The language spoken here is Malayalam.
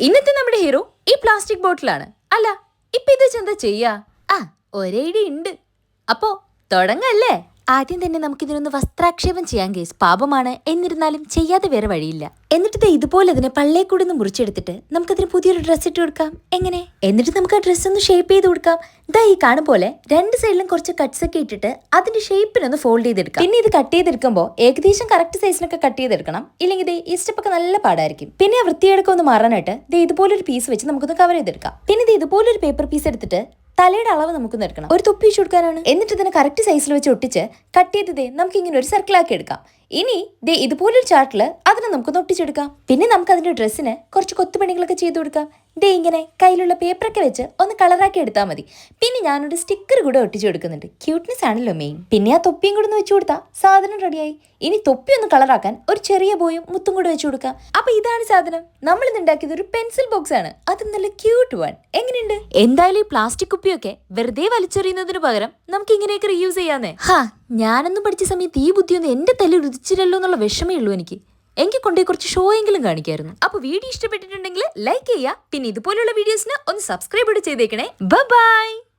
ഇന്നത്തെ നമ്മുടെ ഹീറോ ഈ പ്ലാസ്റ്റിക് ബോട്ടിലാണ് അല്ല ഇപ്പൊ ഇത് ചെന്താ ചെയ്യാ? ആ ഒരേടി ഉണ്ട് അപ്പോ തുടങ്ങല്ലേ? ആദ്യം തന്നെ നമുക്ക് ഇതിനൊന്ന് വസ്ത്രാക്ഷേപം ചെയ്യാൻ കേസ് പാപമാണ്. എന്നിരുന്നാലും ചെയ്യാതെ വേറെ വഴിയില്ല. എന്നിട്ട് ഇതുപോലെ അതിനെ പള്ളേ കൂടെ ഒന്ന് മുറിച്ചെടുത്തിട്ട് നമുക്കതിന് പുതിയൊരു ഡ്രസ്സ് ഇട്ട് കൊടുക്കാം. എങ്ങനെ? എന്നിട്ട് നമുക്ക് ആ ഡ്രസ്സ് ഒന്ന് ഷേപ്പ് ചെയ്ത് കൊടുക്കാം. ഇതാ ഈ കാണും പോലെ രണ്ട് സൈഡിലും കുറച്ച് കട്ട്സ് ഒക്കെ ഇട്ടിട്ട് അതിന്റെ ഷേപ്പിനൊന്ന് ഫോൾഡ് ചെയ്തെടുക്കാം. പിന്നെ ഇത് കട്ട് ചെയ്തെടുക്കുമ്പോൾ ഏകദേശം കറക്റ്റ് സൈസിനൊക്കെ കട്ട് ചെയ്തെടുക്കണം. ഇല്ലെങ്കിൽ ദേ ഈ സ്റ്റെപ്പ് ഒക്കെ നല്ല പാടായിരിക്കും. പിന്നെ വൃത്തിയെടുക്കൊന്ന് മാറാനായിട്ട് ദേ ഇതുപോലൊരു പീസ് വെച്ച് നമുക്കൊന്ന് കവർ ചെയ്തെടുക്കാം. പിന്നെ ഇത് ഇതുപോലൊരു പേപ്പർ പീസ് എടുത്തിട്ട് തലയുടെ അളവ് നമുക്ക് എടുക്കണം ഒരു തൊപ്പി വെച്ച് കൊടുക്കാനാണ്. എന്നിട്ട് ഇതിനെ കറക്റ്റ് സൈസിൽ വെച്ച് ഒട്ടിച്ച് കട്ട് ചെയ്ത് നമുക്ക് ഇങ്ങനെ ഒരു സർക്കിളാക്കി എടുക്കാം. ഇനി ദേ ഇതുപോലൊരു ചാർട്ടിൽ അതിനെ നമുക്ക് ഒട്ടിച്ചെടുക്കാം. പിന്നെ നമുക്ക് അതിന്റെ ഡ്രസ്സിന് കുറച്ച് കൊത്തുപണികളൊക്കെ ചെയ്തു കൊടുക്കാം. ദേ ഇങ്ങനെ കയ്യിലുള്ള പേപ്പറൊക്കെ വെച്ച് ഒന്ന് കളറാക്കി എടുത്താൽ മതി. പിന്നെ ഞാനൊരു സ്റ്റിക്കർ കൂടെ ഒട്ടിച്ചു കൊടുക്കുന്നുണ്ട്. ക്യൂട്ട്നെസ് ആണല്ലോ മെയിൻ പിന്നെ ആ തൊപ്പിയും കൂടെ ഒന്ന് വെച്ചു കൊടുത്താൽ സാധനം റെഡിയായി ഇനി തൊപ്പി ഒന്ന് കളറാക്കാൻ ഒരു ചെറിയ ബോയും മുത്തും കൂടെ വെച്ചു കൊടുക്കാം. അപ്പൊ ഇതാണ് സാധനം. നമ്മൾ ഇന്ന് ഉണ്ടാക്കിയത് ഒരു പെൻസിൽ ബോക്സ് ആണ്. അത് നല്ല ക്യൂട്ട് വൺ എങ്ങനെയുണ്ട്? എന്തായാലും ഈ പ്ലാസ്റ്റിക് കുപ്പിയൊക്കെ വെറുതെ വലിച്ചെറിയുന്നതിന് പകരം നമുക്ക് ഇങ്ങനെയൊക്കെ റീയൂസ് ചെയ്യാന്നേ. ഹാ ഞാനൊന്നും പഠിച്ച സമയത്ത് ഈ ബുദ്ധിയൊന്നും എന്റെ തല്ലിൽ ഉദിച്ചില്ലല്ലോ എന്നുള്ള വിഷമേ ഉള്ളൂ എനിക്ക്. എനിക്ക് കൊണ്ടേ കുറച്ച് ഷോ എങ്കിലും കാണിക്കായിരുന്നു. അപ്പൊ വീഡിയോ ഇഷ്ടപ്പെട്ടിട്ടുണ്ടെങ്കിൽ ലൈക്ക് ചെയ്യുക. പിന്നെ ഇതുപോലുള്ള വീഡിയോസിന് ഒന്ന് സബ്സ്ക്രൈബ് ചെയ്തേക്കണേ. ബൈ